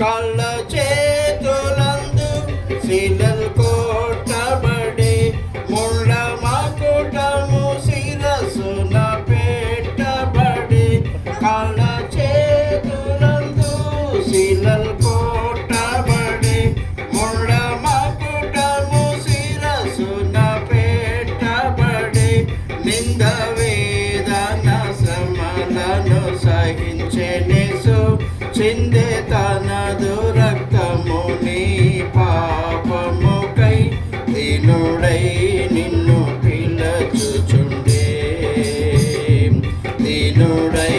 কাল సహించే నిసు చిందే తనదు రక్తము పాపముకై దీనుడై నిన్ను పిలచుచుండే. దీనుడై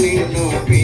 me a be.